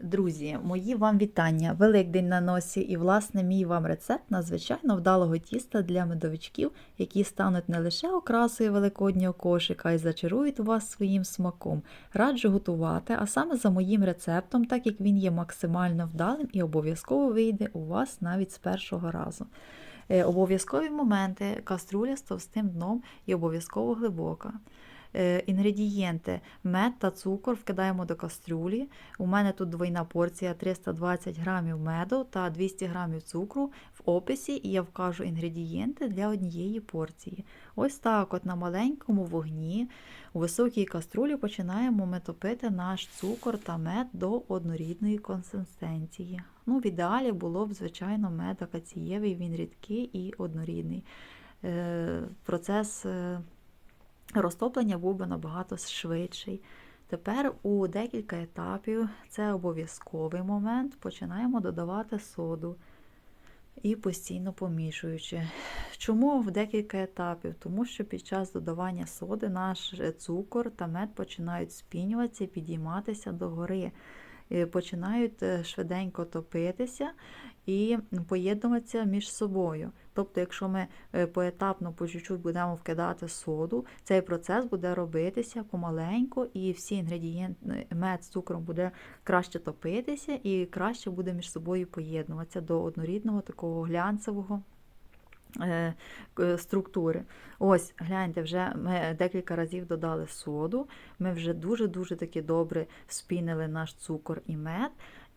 Друзі, мої вам вітання! Великдень на носі і, власне, мій вам рецепт надзвичайно вдалого тіста для медовичків, які стануть не лише окрасою великоднього кошика, й зачарують вас своїм смаком. Раджу готувати, а саме за моїм рецептом, так як він є максимально вдалим і обов'язково вийде у вас навіть з першого разу. Е, Обов'язкові моменти каструля з товстим дном і обов'язково глибока. Е, Інгредієнти мед та цукор вкидаємо до кастрюлі. У мене тут двойна порція 320 грамів меду та 200 грамів цукру. В описі я вкажу інгредієнти для однієї порції. Ось так от на маленькому вогні у високій каструлі починаємо ми топити наш цукор та мед до однорідної консистенції. Ну, В ідеалі було б, звичайно, мед акацієвий, він рідкий і однорідний. Е, Процес е, розтоплення був би набагато швидший. Тепер у декілька етапів, це обов'язковий момент, починаємо додавати соду і постійно помішуючи. Чому в декілька етапів? Тому що під час додавання соди наш цукор та мед починають спінюватися і підійматися догори. Е, Починають е, швиденько топитися і поєднуватися між собою. Тобто, якщо ми е, поетапно по чуть-чуть будемо вкидати соду, цей процес буде робитися помаленьку, і всі інгредієнти мед з цукром буде краще топитися і краще буде між собою поєднуватися до однорідного такого глянцевого. Е, Структури. Ось, гляньте, вже ми декілька разів додали соду. Ми вже дуже-дуже таки добре спінили наш цукор і мед.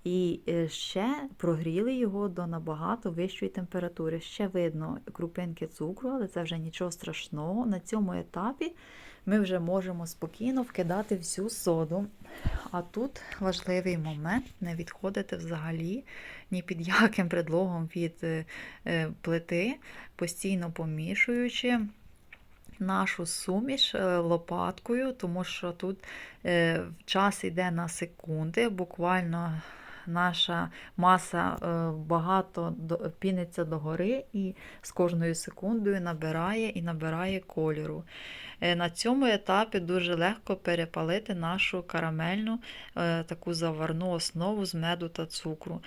І е, ще прогріли його до набагато вищої температури. Ще видно крупинки цукру, але це вже нічого страшного. На цьому етапі ми вже можемо спокійно вкидати всю соду. А тут важливий момент не відходити взагалі ні під яким предлогом від е, е, плити, постійно помішуючи нашу суміш лопаткою, тому що тут час йде на секунди, буквально наша маса е, багато піниться догори і з кожною секундою набирає і набирає кольору. Е, На цьому етапі дуже легко перепалити нашу карамельну е, таку заварну основу з меду та цукру.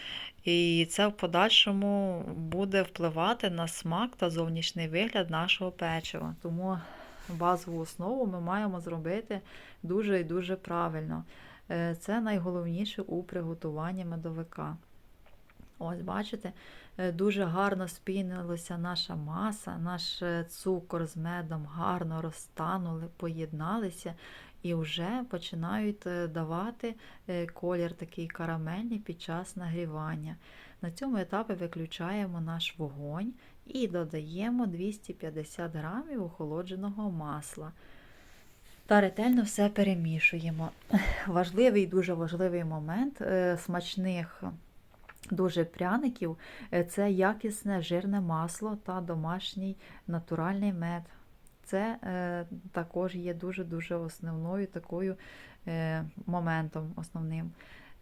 І це в подальшому буде впливати на смак та зовнішній вигляд нашого печива. Тому базову основу ми маємо зробити дуже і дуже правильно. Е, Це найголовніше у приготуванні медовика. Ось, бачите, е, дуже гарно спінилася наша маса, наш е, цукор з медом гарно розтанули, поєдналися і вже починають давати колір такий карамельний під час нагрівання. На цьому етапі виключаємо наш вогонь і додаємо 250 грамів охолодженого масла. Та ретельно все перемішуємо. Важливий, дуже важливий момент е, смачних дуже пряників е, це якісне жирне масло та домашній натуральний мед. Це е, також є дуже-дуже основною такою е, моментом основним.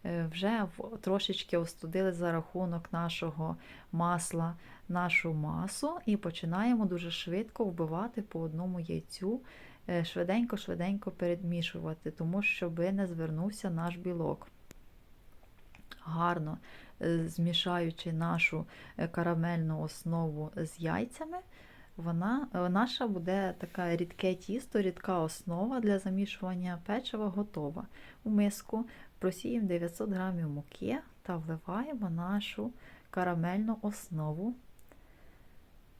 Е, вже в- трошечки остудили за рахунок нашого масла нашу масу і починаємо дуже швидко вбивати по одному яйцю, швиденько-швиденько перемішувати, тому щоб не звернувся наш білок. Гарно е, змішаючи нашу е, карамельну основу з яйцями, вона, е, наша буде така рідке тісто, рідка основа для замішування печива готова. У миску просіємо 900 грамів муки та вливаємо нашу карамельну основу,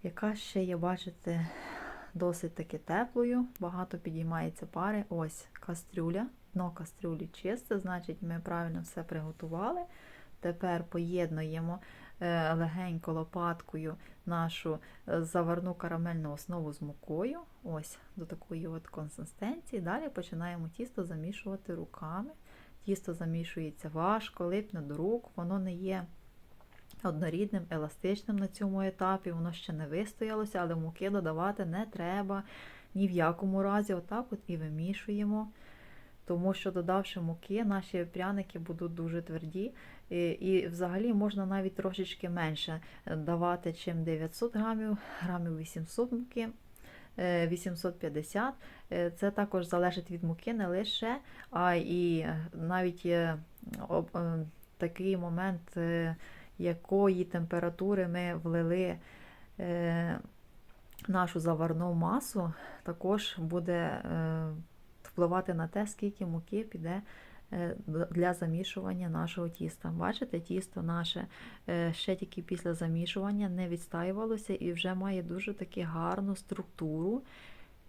яка ще є, бачите, досить таки теплою, багато підіймається пари. Ось кастрюля, дно кастрюлі чисте, значить ми правильно все приготували. Тепер поєднуємо е, легенько лопаткою нашу е, заварну карамельну основу з мукою, ось до такої от консистенції. Далі починаємо тісто замішувати руками. Тісто замішується важко, липне до рук, воно не є однорідним, еластичним на цьому етапі, воно ще не вистоялося, але муки додавати не треба ні в якому разі. Отак от і вимішуємо. Тому що, додавши муки, наші пряники будуть дуже тверді. І, і взагалі можна навіть трошечки менше давати, чим 900 грамів, грамів 800 муки. е, 850. Е, Це також залежить від муки не лише, а і навіть е, е, такий момент, е, якої температури ми влили е, нашу заварну масу, також буде е, впливати на те, скільки муки піде е, для замішування нашого тіста. Бачите, тісто наше ще тільки після замішування не відстаювалося і вже має дуже таки гарну структуру.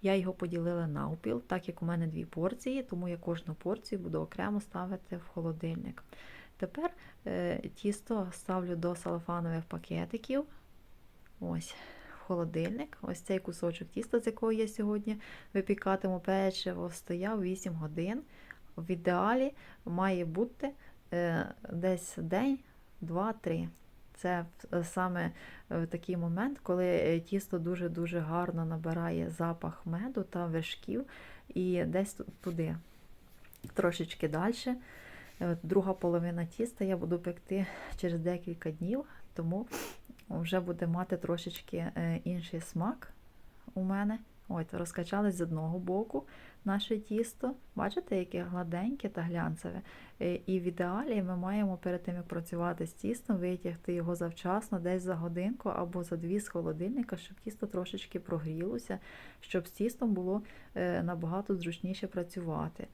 Я його поділила навпіл, так як у мене дві порції, тому я кожну порцію буду окремо ставити в холодильник. Тепер е, тісто ставлю до салафанових пакетиків. Ось в холодильник. Ось цей кусочок тіста, з якого я сьогодні випікатиму печиво, стояв 8 годин. В ідеалі має бути е, десь день, два-три. Це е, саме е, такий момент, коли тісто дуже-дуже гарно набирає запах меду та вершків, і десь ту- туди, трошечки далі. Друга половина тіста я буду пекти через декілька днів, тому вже буде мати трошечки е, інший смак у мене. То розкачалось з одного боку наше тісто. Бачите, яке гладеньке та глянцеве. Е, І в ідеалі ми маємо перед тим, як працювати з тістом, витягти його завчасно, десь за годинку або за дві з холодильника, щоб тісто трошечки прогрілося, щоб з тістом було е, набагато зручніше працювати.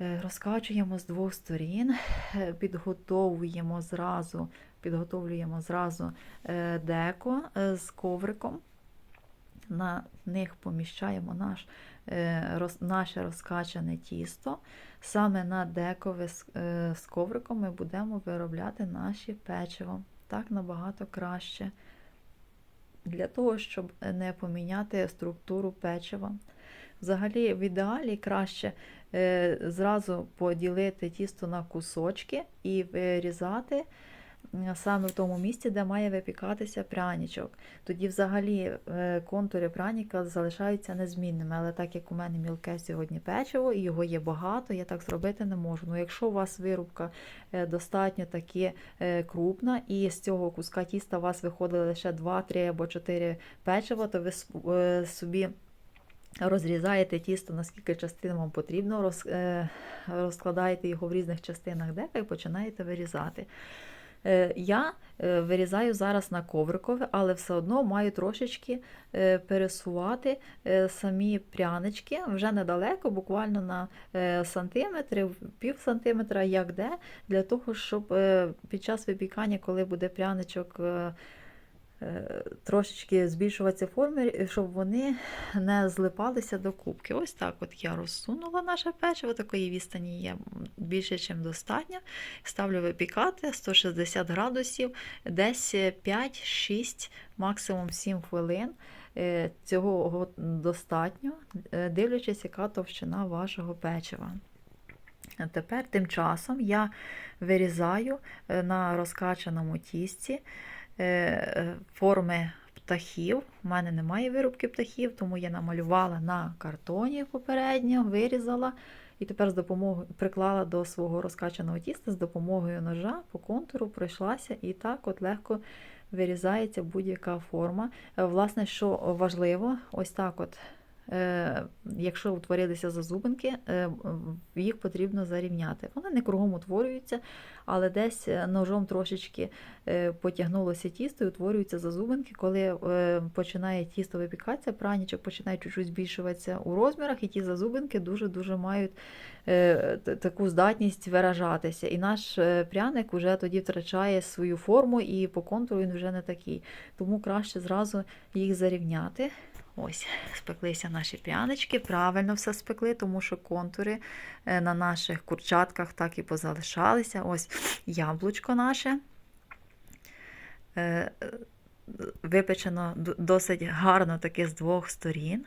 Е, Розкачуємо з двох сторін, е, підготовуємо зразу, підготовлюємо зразу е, деко з ковриком. На них поміщаємо наш, наше розкачане тісто. Саме на декове з, ковриком ми будемо виробляти наші печиво. Так набагато краще. Для того, щоб не поміняти структуру печива. Взагалі, в ідеалі краще зразу поділити тісто на кусочки і вирізати саме в тому місці, де має випікатися пряничок. Тоді взагалі е, контури пряника залишаються незмінними. Але так як у мене мілке сьогодні печиво, і його є багато, я так зробити не можу. Ну, якщо у вас вирубка е, достатньо таки е, крупна, і з цього куска тіста у вас виходили лише 2, 3 або 4 печива, то ви е, собі розрізаєте тісто, наскільки частин вам потрібно, роз, е, розкладаєте його в різних частинах дека і починаєте вирізати. Е, Я е, вирізаю зараз на коврикове, але все одно маю трошечки пересувати самі прянички вже недалеко, буквально на сантиметри, пів сантиметра, як де, для того, щоб під час випікання, коли буде пряничок трошечки збільшуватися форми, щоб вони не злипалися до кубки. Ось так от я розсунула наше печиво, такої відстані є більше, ніж достатньо. Ставлю випікати 160 градусів, десь 5-6, максимум 7 хвилин. Е, Цього достатньо, е, дивлячись, яка товщина вашого печива. Тепер тим часом я вирізаю е, на розкачаному тісті е, е, форми птахів. У мене немає вирубки птахів, тому я намалювала на картоні попередньо, вирізала. І тепер з допомогою приклала до свого розкачаного тіста з допомогою ножа по контуру пройшлася і так от легко вирізається будь-яка форма. Е, Власне, що важливо, ось так от. Е, Якщо утворилися зазубинки, е, їх потрібно зарівняти. Вони не кругом утворюються, але десь е, ножом трошечки потягнулося тісто і утворюються зазубинки. Коли починає тісто випікатися, пранічок починає чуть-чуть збільшуватися у розмірах, і ті зазубинки дуже-дуже мають таку здатність виражатися. І наш пряник вже тоді втрачає свою форму, і по контуру він вже не такий. Тому краще зразу їх зарівняти. Ось, спеклися наші прянички, правильно все спекли, тому що контури е, на наших курчатках так і позалишалися. Ось яблучко наше. Е, е, Випечено досить гарно таке з двох сторін.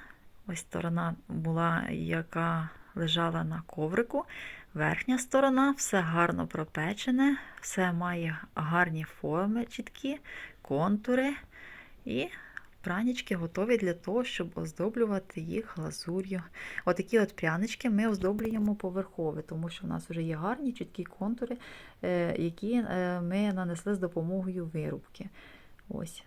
Ось сторона була, яка лежала на коврику. Верхня сторона все гарно пропечене, все має гарні форми чіткі, контури. І пранічки готові для того, щоб оздоблювати їх глазур'ю. Отакі от прянички ми оздоблюємо поверхове, тому що в нас вже є гарні чіткі контури, е, які е, ми нанесли з допомогою вирубки. Ось.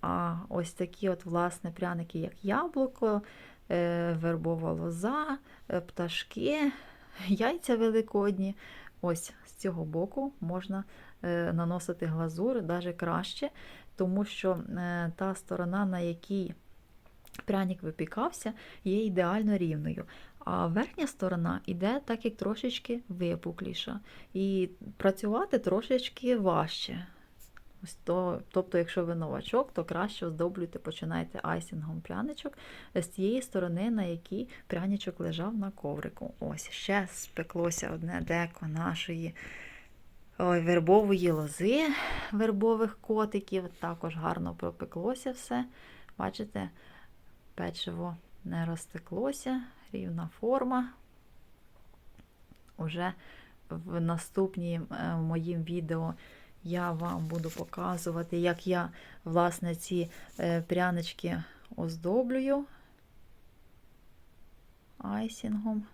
А ось такі от, власне, пряники, як яблуко, е, вербова лоза, пташки, яйця великодні. ось з цього боку можна наносити глазур навіть краще, тому що е, та сторона, на якій пряник випікався, є ідеально рівною. А верхня сторона йде так, як трошечки випукліша. І працювати трошечки важче. Ось то, тобто, якщо ви новачок, то краще оздоблюйте, починайте айсингом пряничок з тієї сторони, на якій пряничок лежав на коврику. Ось ще спеклося одне деко нашої ой, вербової лози, вербових котиків. Також гарно пропеклося все. Бачите, печиво не розтеклося, рівна форма. Уже в наступній е, моїм відео я вам буду показувати, як я, власне, ці е, прянички оздоблюю айсінгом.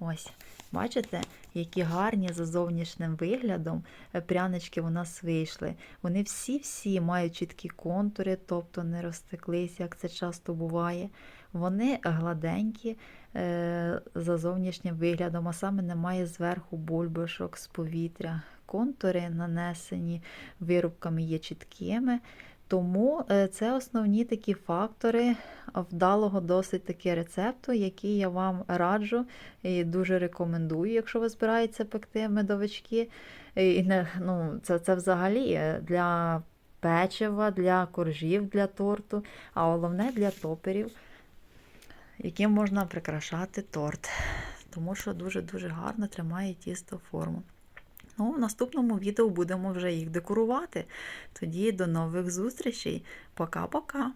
Ось, бачите, які гарні за зовнішнім виглядом е, прянички у нас вийшли. Вони всі-всі мають чіткі контури, тобто не розтеклись, як це часто буває. Вони гладенькі е, за зовнішнім виглядом, а саме немає зверху бульбашок з повітря. Контури нанесені вирубками є чіткими. Тому е, це основні такі фактори вдалого досить таки рецепту, який я вам раджу і дуже рекомендую, якщо ви збираєтеся пекти медовички. І не, ну, це, це взагалі е, для печива, для коржів, для торту, а головне для топерів, яким можна прикрашати торт. Тому що дуже-дуже гарно тримає тісто форму. Ну, в наступному відео будемо вже їх декорувати. Тоді до нових зустрічей. Пока-пока!